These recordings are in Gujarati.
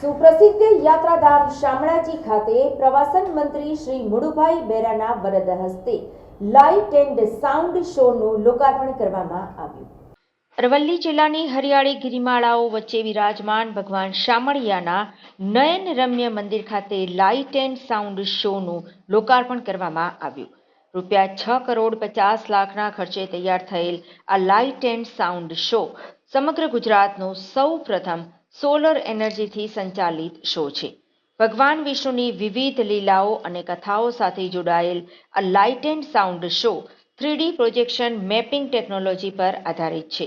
સુપ્રસિદ્ધ યાત્રાધામ શામળાજી ખાતે પ્રવાસન મંત્રી શ્રી મુડુભાઈ બેરાના વરદ હસ્તે લાઇટ એન્ડ સાઉન્ડ શોનું લોકાર્પણ કરવામાં આવ્યું. અરવલ્લી જિલ્લાની હરિયાળી ગિરિમાળાઓ વચ્ચે વિરાજમાન ભગવાન શામળિયાના નયન રમ્ય મંદિર ખાતે લાઇટ એન્ડ સાઉન્ડ શોનું લોકાર્પણ કરવામાં આવ્યું. રૂપિયા છ કરોડ પચાસ લાખના ખર્ચે તૈયાર થયેલ આ લાઇટ એન્ડ સાઉન્ડ શો સમગ્ર ગુજરાતનો સૌ પ્રથમ સોલર એનર્જીથી સંચાલિત શો છે. ભગવાન વિષ્ણુની વિવિધ લીલાઓ અને કથાઓ સાથે જોડાયેલ a light and sound show three D projection mapping technology પર આધારિત છે.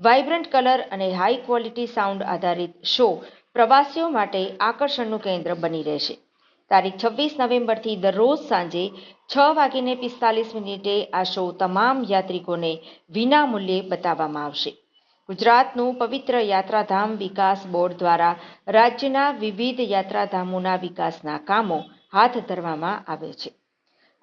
વાઇબ્રન્ટ કલર અને હાઈ ક્વોલિટી સાઉન્ડ આધારિત શો પ્રવાસીઓ માટે આકર્ષણનું કેન્દ્ર બની રહેશે. તારીખ છવ્વીસ નવેમ્બરથી દરરોજ સાંજે છ વાગીને પિસ્તાલીસ મિનિટે આ શો તમામ યાત્રિકોને વિના મૂલ્યે બતાવવામાં આવશે. ગુજરાતનું પવિત્ર યાત્રાધામ વિકાસ બોર્ડ દ્વારા રાજ્યના વિવિધ યાત્રાધામોના વિકાસના કામો હાથ ધરવામાં આવે છે.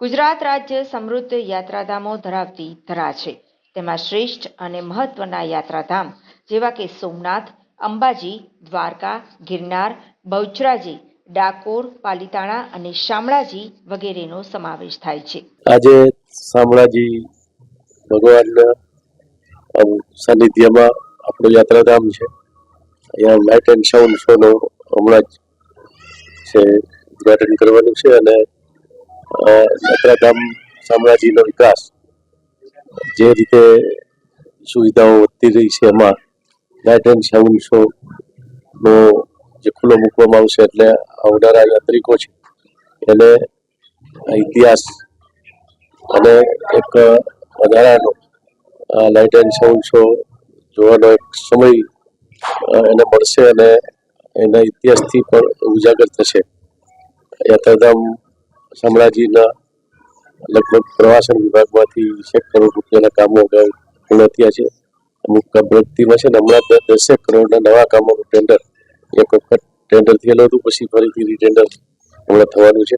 ગુજરાત રાજ્ય સમૃદ્ધ યાત્રાધામો ધરાવતી ધરા છે. તેમાં શ્રેષ્ઠ અને મહત્વના યાત્રાધામ જેવા કે સોમનાથ, અંબાજી, દ્વારકા, ગિરનાર, બહુચરાજી, ડાકોર, પાલીતાણા અને શામળાજી વગેરેનો સમાવેશ થાય છે. આજે શામળાજી ભગવાનના સાનિધ્યમાં આપણું યાત્રાધામ છે. અહીંયા લાઇટ એન્ડ સાઉન્ડ શોનો હમણાં જ છે ઉદ્ઘાટન કરવાનું છે અને યાત્રાધામ શામળાજીનો વિકાસ જે રીતે સુવિધાઓ વધતી રહી છે એમાં લાઇટ એન્ડ સાઉન્ડ શોનો જે ખુલ્લો મૂકવામાં આવશે એટલે આવનારા યાત્રિકો છે. એને ઇતિહાસ અને એક વધારાનો લાઇટ એન્ડ સાઉન્ડ શો જોવાનો એક સમય એને મળશે અને એના ઇતિહાસથી પણ ઉજાગર થશે. યાત્રાધામ શામળાજીના લગભગ પ્રવાસન વિભાગમાંથી વીસેક કરોડ રૂપિયાના કામો પૂર્ણ થયા છે. અમુક પ્રગતિમાં છે ને હમણાં દસેક કરોડના નવા કામોનું ટેન્ડર એક વખત ટેન્ડર થયેલું હતું, પછી ફરીથી રીટેન્ડર હમણાં થવાનું છે.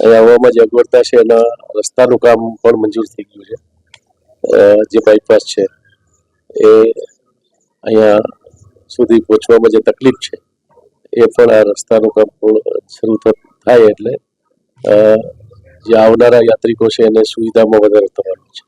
અહીંયા આવવામાં જે અગવડતા છે એના રસ્તાનું કામ પણ મંજૂર થઈ ગયું છે. જે બાયપાસ છે, એ અહીંયા સુધી પહોંચવામાં જે તકલીફ છે, એ પણ આ રસ્તાનું કામ શરૂ થાય એટલે જે આવનારા યાત્રિકો છે એને સુવિધામાં વધારો થવાનો છે.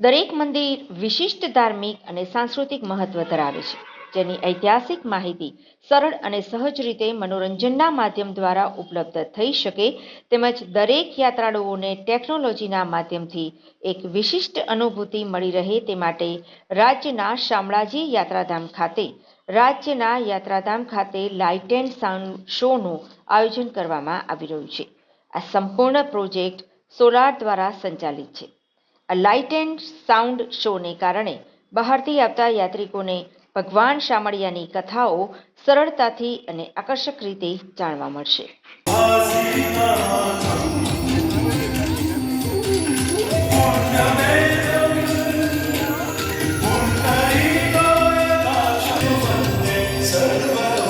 દરેક મંદિર વિશિષ્ટ ધાર્મિક અને સાંસ્કૃતિક મહત્વ ધરાવે છે. જેની ઐતિહાસિક માહિતી સરળ અને સહજ રીતે મનોરંજનના માધ્યમ દ્વારા ઉપલબ્ધ થઈ શકે, તેમજ દરેક યાત્રાળુઓને ટેકનોલોજીના માધ્યમથી એક વિશિષ્ટ અનુભૂતિ મળી રહે તે માટે રાજ્યના શામળાજી યાત્રાધામ ખાતે, રાજ્યના યાત્રાધામ ખાતે લાઇટ એન્ડ સાઉન્ડ શોનું આયોજન કરવામાં આવી રહ્યું છે. આ સંપૂર્ણ પ્રોજેક્ટ સોલાર દ્વારા સંચાલિત છે. આ લાઇટ એન્ડ સાઉન્ડ શોને કારણે બહારથી આવતા યાત્રિકોને ભગવાન શામળિયાની કથાઓ સરળતાથી અને આકર્ષક રીતે જાણવા મળશે. સર્વ